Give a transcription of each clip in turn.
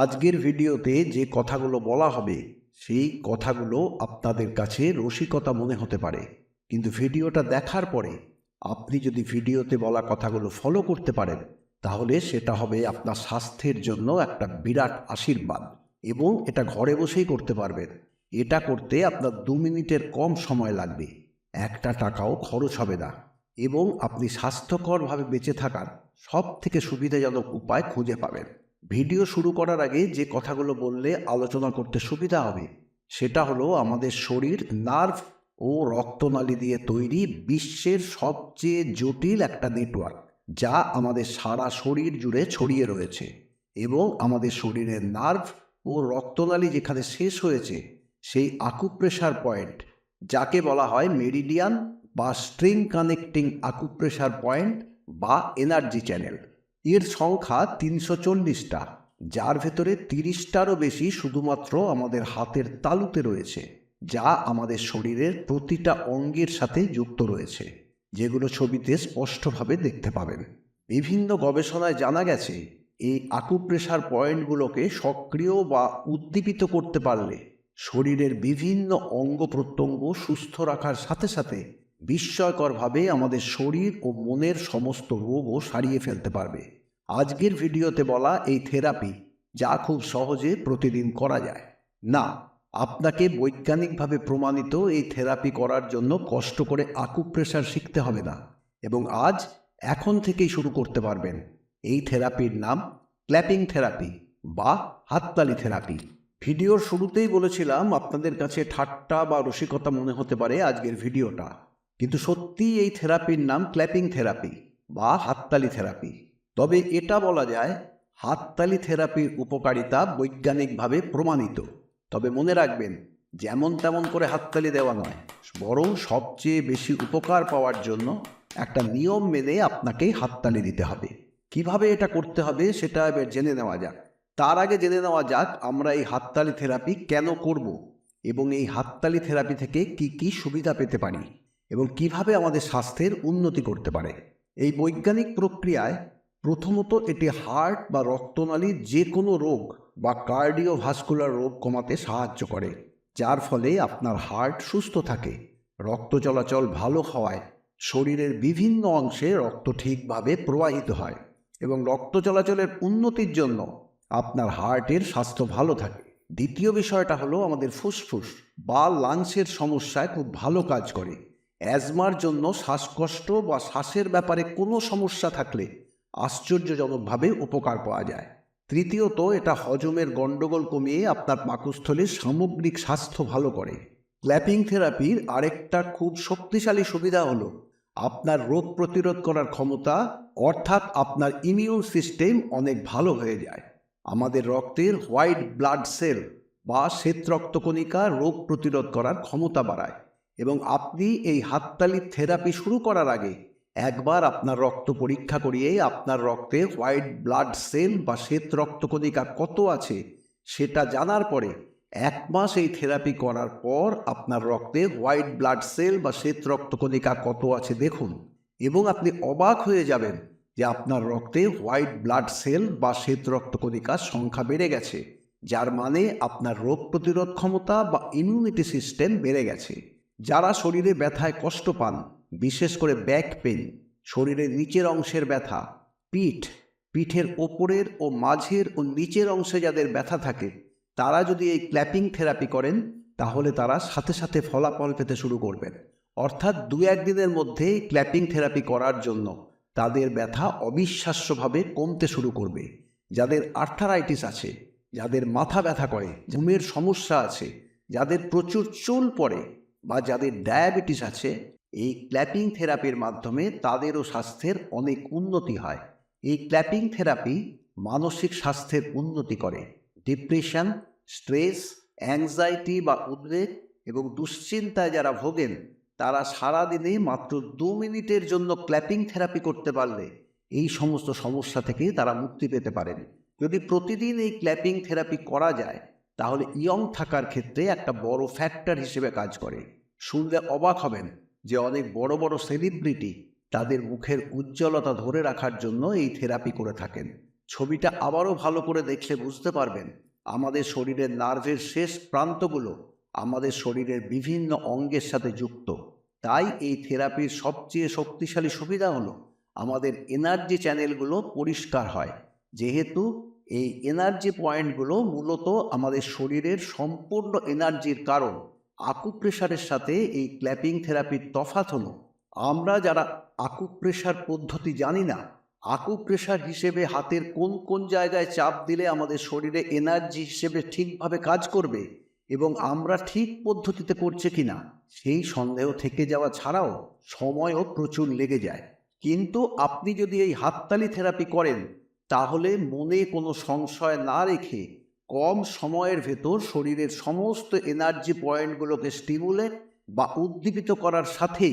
আজকের ভিডিওতে যে কথাগুলো বলা হবে, সেই কথাগুলো আপনাদের কাছে রসিকতা মনে হতে পারে। কিন্তু ভিডিওটা দেখার পরে আপনি যদি ভিডিওতে বলা কথাগুলো ফলো করতে পারেন, তাহলে সেটা হবে আপনার স্বাস্থ্যের জন্য একটা বিরাট আশীর্বাদ এবং এটা ঘরে বসেই করতে পারবেন। এটা করতে আপনার দু মিনিটের কম সময় লাগবে। একটা টাকাও খরচ হবে না এবং আপনি স্বাস্থ্যকরভাবে বেঁচে থাকার সব থেকে সুবিধাজনক উপায় খুঁজে পাবেন। ভিডিও শুরু করার আগে যে কথাগুলো বললে আলোচনা করতে সুবিধা হবে, সেটা হলো আমাদের শরীর নার্ভ ও রক্তনালী দিয়ে তৈরি বিশ্বের সবচেয়ে জটিল একটা নেটওয়ার্ক যা আমাদের সারা শরীর জুড়ে ছড়িয়ে রয়েছে এবং আমাদের শরীরের নার্ভ ও রক্তনালী যেখানে শেষ হয়েছে, সেই আকুপ্রেশার পয়েন্ট যাকে বলা হয় মেরিডিয়ান বা স্ট্রিং কানেক্টিং আকুপ্রেশার পয়েন্ট বা এনার্জি চ্যানেল এর সংখ্যা তিনশো চল্লিশটা, যার ভেতরে তিরিশটারও বেশি শুধুমাত্র আমাদের হাতের তালুতে রয়েছে, যা আমাদের শরীরের প্রতিটা অঙ্গের সাথে যুক্ত রয়েছে, যেগুলো ছবিতে স্পষ্টভাবে দেখতে পাবেন। বিভিন্ন গবেষণায় জানা গেছে, এই আকুপ্রেশার পয়েন্টগুলোকে সক্রিয় বা উদ্দীপিত করতে পারলে শরীরের বিভিন্ন অঙ্গ প্রত্যঙ্গ সুস্থ রাখার সাথে সাথে বিস্ময়করভাবে আমাদের শরীর ও মনের সমস্ত রোগও সারিয়ে ফেলতে পারবে। আজকের ভিডিওতে বলা এই থেরাপি যা খুব সহজে প্রতিদিন করা যায়। না, আপনাকে বৈজ্ঞানিকভাবে প্রমাণিত এই থেরাপি করার জন্য কষ্ট করে আকুপ্রেশার শিখতে হবে না এবং আজ এখন থেকেই শুরু করতে পারবেন। এই থেরাপির নাম ক্ল্যাপিং থেরাপি বা হাততালি থেরাপি। ভিডিওর শুরুতেই বলেছিলাম আপনাদের কাছে ঠাট্টা বা রসিকতা মনে হতে পারে আজকের ভিডিওটা। কিন্তু সত্যিই এই থেরাপির নাম ক্ল্যাপিং থেরাপি বা হাততালি থেরাপি। তবে এটা বলা যায় হাততালি থেরাপির উপকারিতা বৈজ্ঞানিকভাবে প্রমাণিত। তবে মনে রাখবেন, যেমন তেমন করে হাততালি দেওয়া নয়, বরং সবচেয়ে বেশি উপকার পাওয়ার জন্য একটা নিয়ম মেনে আপনাকে হাততালি দিতে হবে। কীভাবে এটা করতে হবে সেটা এবার জেনে নেওয়া যাক। তার আগে জেনে নেওয়া যাক আমরা এই হাততালি থেরাপি কেন করব এবং এই হাততালি থেরাপি থেকে কি কি সুবিধা পেতে পারি। এবং কীভাবে আমাদের স্বাস্থ্যের উন্নতি করতে পারে। এই বৈজ্ঞানিক প্রক্রিয়ায় প্রথমত এটি হার্ট বা রক্তনালীর যে কোনো রোগ বা কার্ডিওভাস্কুলার রোগ কমাতে সাহায্য করে, যার ফলে আপনার হার্ট সুস্থ থাকে, রক্ত চলাচল ভালো হওয়ায়, শরীরের বিভিন্ন অংশে রক্ত ঠিকভাবে প্রবাহিত হয় এবং রক্ত চলাচলের উন্নতির জন্য আপনার হার্টের স্বাস্থ্য ভালো থাকে। দ্বিতীয় বিষয়টা হলো আমাদের ফুসফুস বা লাংসের সমস্যায় খুব ভালো কাজ করে। অ্যাজমার জন্য শ্বাসকষ্ট বা শ্বাসের ব্যাপারে কোনো সমস্যা থাকলে আশ্চর্যজনকভাবে উপকার পাওয়া যায়। তৃতীয়ত, এটা হজমের গণ্ডগোল কমিয়ে আপনার পাকস্থলীর সামগ্রিক স্বাস্থ্য ভালো করে। ক্ল্যাপিং থেরাপির আরেকটা খুব শক্তিশালী সুবিধা হলো, আপনার রোগ প্রতিরোধ করার ক্ষমতা অর্থাৎ আপনার ইমিউন সিস্টেম অনেক ভালো হয়ে যায়। আমাদের রক্তের হোয়াইট ব্লাড সেল বা শ্বেত রক্তকণিকা রোগ প্রতিরোধ করার ক্ষমতা বাড়ায়। এবং আপনি এই হাততালি থেরাপি শুরু করার আগে একবার আপনার রক্ত পরীক্ষা করিয়ে আপনার রক্তে হোয়াইট ব্লাড সেল বা শ্বেত রক্তকণিকা কত আছে সেটা জানার পরে এক মাস এই থেরাপি করার পর আপনার রক্তে হোয়াইট ব্লাড সেল বা শ্বেত রক্তকণিকা কত আছে দেখুন এবং আপনি অবাক হয়ে যাবেন যে আপনার রক্তে হোয়াইট ব্লাড সেল বা শ্বেত রক্তকণিকার সংখ্যা বেড়ে গেছে, যার মানে আপনার রোগ প্রতিরোধ ক্ষমতা বা ইমিউনিটি সিস্টেম বেড়ে গেছে। যারা শরীরে ব্যথায় কষ্ট পান, বিশেষ করে ব্যাক পেন শরীরের নিচের অংশের ব্যথা, পিঠ, পিঠের ওপরের ও মাঝের ও নিচের অংশে যাদের ব্যথা থাকে, তারা যদি এই ক্ল্যাপিং থেরাপি করেন, তাহলে তারা সাথে সাথে ফলাফল পেতে শুরু করবেন। অর্থাৎ দু একদিনের মধ্যে ক্ল্যাপিং থেরাপি করার জন্য তাদের ব্যথা অবিশ্বাস্যভাবে কমতে শুরু করবে। যাদের আর্থারাইটিস আছে, যাদের মাথা ব্যথা করে, ঘুমের সমস্যা আছে, যাদের প্রচুর চুল পড়ে বা যাদের ডায়াবেটিস আছে, এই ক্ল্যাপিং থেরাপির মাধ্যমে তাদেরও স্বাস্থ্যের অনেক উন্নতি হয়। এই ক্ল্যাপিং থেরাপি মানসিক স্বাস্থ্যের উন্নতি করে। ডিপ্রেশন স্ট্রেস অ্যাংজাইটি বা উদ্বেগ এবং দুশ্চিন্তায় যারা ভোগেন, তারা সারাদিনে মাত্র দু মিনিটের জন্য ক্ল্যাপিং থেরাপি করতে পারলে এই সমস্ত সমস্যা থেকে তারা মুক্তি পেতে পারেন। যদি প্রতিদিন এই ক্ল্যাপিং থেরাপি করা যায় তাহলে ইয়ং থাকার ক্ষেত্রে একটা বড় ফ্যাক্টর হিসেবে কাজ করে। শুনলে অবাক হবেন যে অনেক বড় বড় সেলিব্রিটি তাদের মুখের উজ্জ্বলতা ধরে রাখার জন্য এই থেরাপি করে থাকেন। ছবিটা আবারও ভালো করে দেখলে বুঝতে পারবেন, আমাদের শরীরের নার্ভের শেষ প্রান্তগুলো আমাদের শরীরের বিভিন্ন অঙ্গের সাথে যুক্ত। তাই এই থেরাপির সবচেয়ে শক্তিশালী সুবিধা হলো, আমাদের এনার্জি চ্যানেলগুলো পরিষ্কার হয়। যেহেতু এই এনার্জি পয়েন্টগুলো মূলত আমাদের শরীরের সম্পূর্ণ এনার্জির কারণ। আকুপ্রেশারের সাথে এই ক্ল্যাপিং থেরাপির তফাত হলো। আমরা যারা আকুপ্রেশার পদ্ধতি জানি না আকুপ্রেশার হিসেবে হাতের কোন কোন জায়গায় চাপ দিলে আমাদের শরীরে এনার্জি হিসেবে ঠিকভাবে কাজ করবে এবং আমরা ঠিক পদ্ধতিতে করছে কিনা, সেই সন্দেহ থেকে যাওয়া ছাড়াও সময়ও প্রচুর লেগে যায়। কিন্তু আপনি যদি এই হাততালি থেরাপি করেন তাহলে মনে কোনো সংশয় না রেখে কম সময়ের ভেতর শরীরের সমস্ত এনার্জি পয়েন্টগুলোকে স্টিমুলেট বা উদ্দীপিত করার সাথে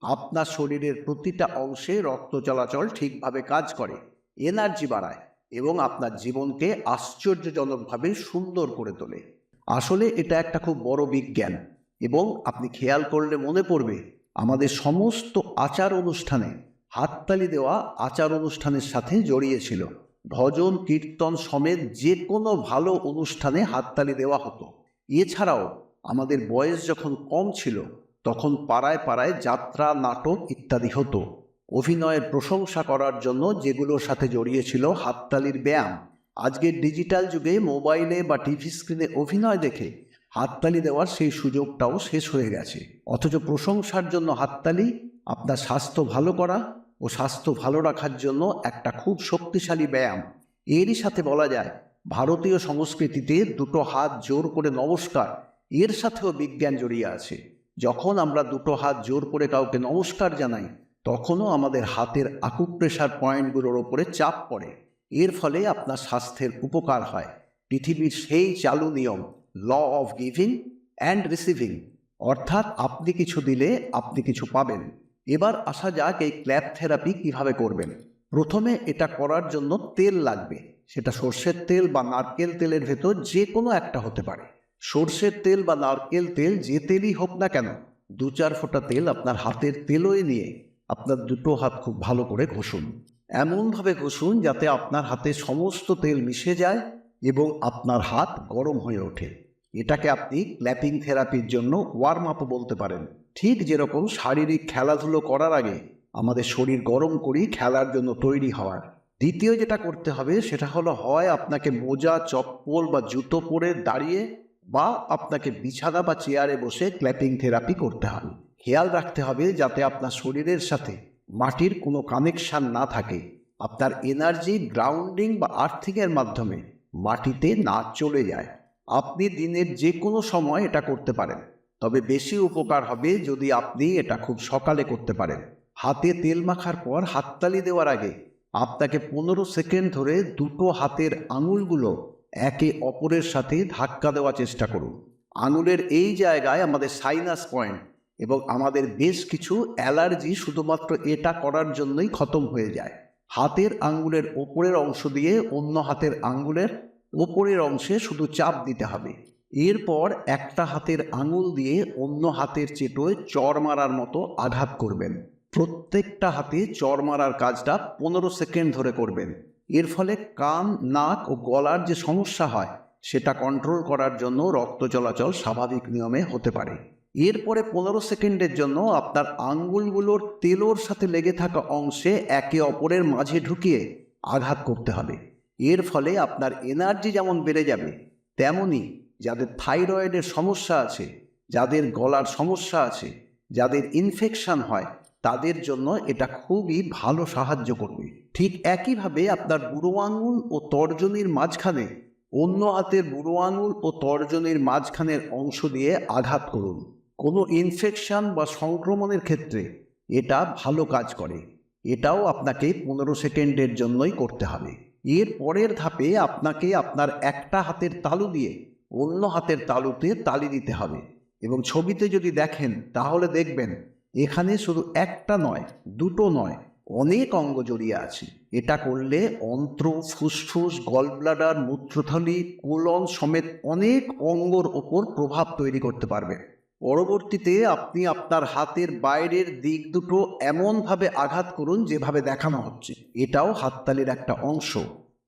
আপনার শরীরের প্রতিটা অংশে রক্ত চলাচল ঠিকভাবে কাজ করে এনার্জি বাড়ায় এবং আপনার জীবনকে আশ্চর্যজনকভাবে সুন্দর করে তোলে। আসলে এটা একটা খুব বড় বিজ্ঞান এবং আপনি খেয়াল করলে মনে পড়বে, আমাদের সমস্ত আচার অনুষ্ঠানে হাততালি দেওয়া আচার অনুষ্ঠানের সাথে জড়িয়েছিল ভজন, কীর্তন সমেত যে কোনো ভালো অনুষ্ঠানে হাততালি দেওয়া হতো। এছাড়াও আমাদের বয়স যখন কম ছিল, তখন পাড়ায় পাড়ায় যাত্রা, নাটক ইত্যাদি হতো। অভিনয়ের প্রশংসা করার জন্য যেগুলোর সাথে জড়িয়েছিল হাততালির ব্যায়াম। আজকের ডিজিটাল যুগে মোবাইলে বা টিভি স্ক্রিনে অভিনয় দেখে হাততালি দেওয়ার সেই সুযোগটাও শেষ হয়ে গেছে। অথচ প্রশংসার জন্য হাততালি, আপনার স্বাস্থ্য ভালো করা ও স্বাস্থ্য ভালো রাখার জন্য একটা খুব শক্তিশালী ব্যায়াম। এরই সাথে বলা যায়, ভারতীয় সংস্কৃতিতে দুটো হাত জোর করে নমস্কার, এর সাথেও বিজ্ঞান জড়িয়ে আছে। যখন আমরা দুটো হাত জোর করে কাউকে নমস্কার জানাই, তখনও আমাদের হাতের আকুপ্রেশার পয়েন্টগুলোর ওপরে চাপ পড়ে। এর ফলে আপনার স্বাস্থ্যের উপকার হয়। পৃথিবীর সেই চালু নিয়ম, law of giving and receiving, অর্থাৎ আপনি কিছু দিলে আপনি কিছু পাবেন। এবার আসা যাক এই ক্ল্যাপ থেরাপি কীভাবে করবেন। প্রথমে এটা করার জন্য তেল লাগবে। সেটা সর্ষের তেল বা নারকেল তেলের ভেতর যে কোনো একটা হতে পারে। সর্ষের তেল বা নারকেল তেল যে তেলই হোক না কেন দু চার ফোঁটা তেল আপনার হাতের তেলোয় নিয়ে আপনার দুটো হাত খুব ভালো করে ঘষুন। এমনভাবে ঘষুন যাতে আপনার হাতে সমস্ত তেল মিশে যায় এবং আপনার হাত গরম হয়ে ওঠে। এটাকে আপনি ক্ল্যাপিং থেরাপির জন্য ওয়ার্ম আপও বলতে পারেন। ঠিক যেরকম শারীরিক খেলাধুলো করার আগে আমাদের শরীর গরম করি খেলার জন্য তৈরি হওয়ার। দ্বিতীয় যেটা করতে হবে সেটা হলো হয় আপনাকে মোজা, চপ্পল বা জুতো পরে দাঁড়িয়ে বা আপনাকে বিছানা বা চেয়ারে বসে ক্ল্যাপিং থেরাপি করতে হবে। খেয়াল রাখতে হবে যাতে আপনার শরীরের সাথে মাটির কোনো কানেকশান না থাকে। আপনার এনার্জি গ্রাউন্ডিং বা আর্থিংয়ের মাধ্যমে মাটিতে না চলে যায়। আপনি দিনের যে কোনো সময় এটা করতে পারেন। তবে বেশি উপকার হবে যদি আপনি এটা খুব সকালে করতে পারেন। হাতে তেল মাখার পর হাততালি দেওয়ার আগে আপনাকে পনেরো সেকেন্ড ধরে দুটো হাতের আঙুলগুলো একে অপরের সাথে ধাক্কা দেওয়ার চেষ্টা করুন। আঙুলের এই জায়গায় আমাদের সাইনাস পয়েন্ট এবং আমাদের বেশ কিছু অ্যালার্জি শুধুমাত্র এটা করার জন্যই খতম হয়ে যায়। হাতের আঙ্গুলের ওপরের অংশ দিয়ে অন্য হাতের আঙ্গুলের ওপরের অংশে শুধু চাপ দিতে হবে। এরপর একটা হাতের আঙুল দিয়ে অন্য হাতের চেটোয় চর মারার মতো আঘাত করবেন। প্রত্যেকটা হাতে চর মারার কাজটা পনেরো সেকেন্ড ধরে করবেন। এর ফলে কান, নাক ও গলার যে সমস্যা হয়, সেটা কন্ট্রোল করার জন্য রক্ত চলাচল স্বাভাবিক নিয়মে হতে পারে। এরপরে পনেরো সেকেন্ডের জন্য আপনার আঙ্গুলগুলোর তেলোর সাথে লেগে থাকা অংশে একে অপরের মাঝে ঢুকিয়ে আঘাত করতে হবে। এর ফলে আপনার এনার্জি যেমন বেড়ে যাবে, তেমনই যাদের থাইরয়েডের সমস্যা আছে, যাদের গলার সমস্যা আছে, যাদের ইনফেকশান হয়, তাদের জন্য এটা খুবই ভালো সাহায্য করবে। ঠিক একইভাবে আপনার বুড়ো আঙুল ও তর্জনীর মাঝখানে অন্য হাতের বুড়ো আঙুল ও তর্জনীর মাঝখানের অংশ দিয়ে আঘাত করুন। কোনো ইনফেকশান বা সংক্রমণের ক্ষেত্রে এটা ভালো কাজ করে। এটাও আপনাকে পনেরো সেকেন্ডের জন্যই করতে হবে। এর পরের ধাপে আপনাকে আপনার একটা হাতের তালু দিয়ে অন্য হাতের তালুতে তালি দিতে হবে। এবং ছবিতে যদি দেখেন, তাহলে দেখবেন এখানে শুধু একটা নয়, দুটো নয়, অনেক অঙ্গ জড়িয়ে আছে। এটা করলে অন্ত্র, ফুসফুস, গলব্লাডার, মূত্রথলি, কোলন সমেত অনেক অঙ্গর ওপর প্রভাব তৈরি করতে পারবে। পরবর্তীতে আপনি আপনার হাতের বাইরের দিক দুটো এমনভাবে আঘাত করুন যেভাবে দেখানো হচ্ছে। এটাও হাততালির একটা অংশ।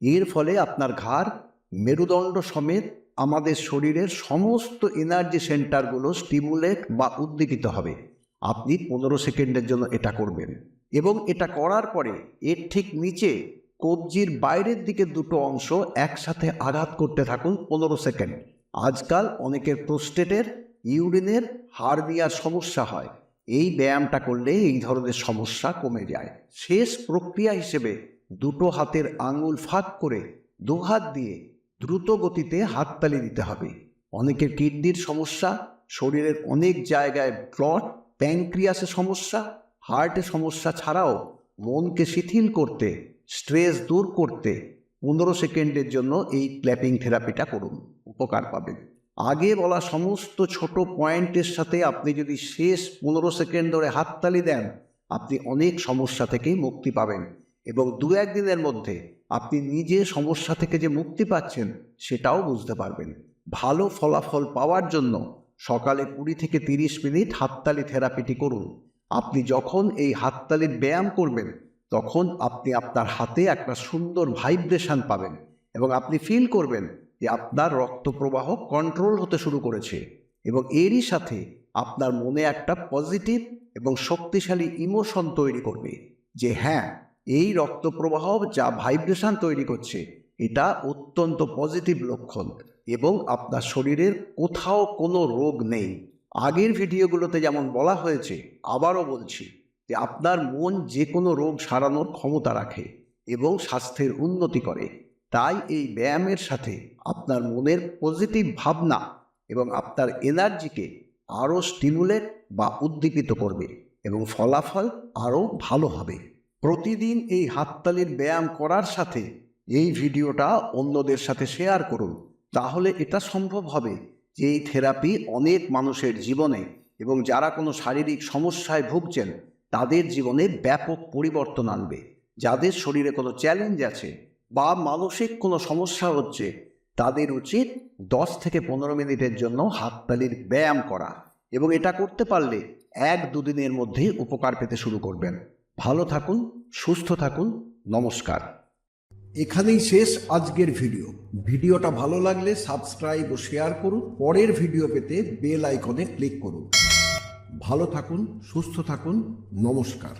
এর ফলে আপনার ঘাড়, মেরুদণ্ড সমেত আমাদের শরীরের সমস্ত এনার্জি সেন্টারগুলো স্টিমুলেট বা উদ্দীপিত হবে। আপনি পনেরো সেকেন্ডের জন্য এটা করবেন এবং এটা করার পরে এর ঠিক নিচে কবজির বাইরের দিকে দুটো অংশ একসাথে আঘাত করতে থাকুন পনেরো সেকেন্ড। আজকাল অনেকের প্রোস্টেটের ইউরিনের হার্নিয়ার সমস্যা হয়। এই ব্যায়ামটা করলে এই ধরনের সমস্যা কমে যায়। শেষ প্রক্রিয়া হিসেবে দুটো হাতের আঙুল ফাঁক করে দু হাত দিয়ে দ্রুত গতিতে হাততালি দিতে হবে। অনেকের কিডনির সমস্যা, শরীরের অনেক জায়গায় ব্লড প্যাঙ্ক্রিয়াসের সমস্যা, হার্টের সমস্যা ছাড়াও মনকে শিথিল করতে, স্ট্রেস দূর করতে পনেরো সেকেন্ডের জন্য এই ক্ল্যাপিং থেরাপিটা করুন, উপকার পাবেন। আগে বলা সমস্ত ছোট পয়েন্টের সাথে আপনি যদি শেষ পনেরো সেকেন্ড ধরে হাততালি দেন, আপনি অনেক সমস্যা থেকে মুক্তি পাবেন এবং দু একদিনের মধ্যে আপনি নিজে সমস্যা থেকে যে মুক্তি পাচ্ছেন, সেটাও বুঝতে পারবেন। ভালো ফলাফল পাওয়ার জন্য সকালে কুড়ি থেকে তিরিশ মিনিট হাততালি থেরাপিটি করুন। আপনি যখন এই হাততালির ব্যায়াম করবেন, তখন আপনি আপনার হাতে একটা সুন্দর ভাইব্রেশন পাবেন এবং আপনি ফিল করবেন যে আপনার রক্ত প্রবাহ কন্ট্রোল হতে শুরু করেছে এবং এরই সাথে আপনার মনে একটা পজিটিভ এবং শক্তিশালী ইমোশন তৈরি করবে যে হ্যাঁ এই রক্ত প্রবাহ যা ভাইব্রেশন তৈরি করছে, এটা অত্যন্ত পজিটিভ লক্ষণ এবং আপনার শরীরের কোথাও কোনো রোগ নেই। আগের ভিডিওগুলোতে যেমন বলা হয়েছে, আবারও বলছি যে আপনার মন যে কোনো রোগ সারানোর ক্ষমতা রাখে এবং স্বাস্থ্যের উন্নতি করে। তাই এই ব্যায়ামের সাথে আপনার মনের পজিটিভ ভাবনা এবং আপনার এনার্জিকে আরও স্টিমুলেট বা উদ্দীপিত করবে এবং ফলাফল আরও ভালো হবে। প্রতিদিন এই হাততালির ব্যায়াম করার সাথে এই ভিডিওটা অন্যদের সাথে শেয়ার করুন। তাহলে এটা সম্ভব হবে যে এই থেরাপি অনেক মানুষের জীবনে এবং যারা কোনো শারীরিক সমস্যায় ভুগছেন, তাদের জীবনে ব্যাপক পরিবর্তন আনবে। যাদের শরীরে কোনো চ্যালেঞ্জ আছে বা মানসিক কোনো সমস্যা হচ্ছে, তাদের উচিত দশ থেকে পনেরো মিনিটের জন্য হাততালির ব্যায়াম করা এবং এটা করতে পারলে এক দুদিনের মধ্যে উপকার পেতে শুরু করবেন। ভালো থাকুন, সুস্থ থাকুন, নমস্কার। এখানেই শেষ আজকের ভিডিও। ভিডিওটা ভালো লাগলে সাবস্ক্রাইব ও শেয়ার করুন। পরের ভিডিও পেতে বেল আইকনে ক্লিক করুন। ভালো থাকুন, সুস্থ থাকুন, নমস্কার।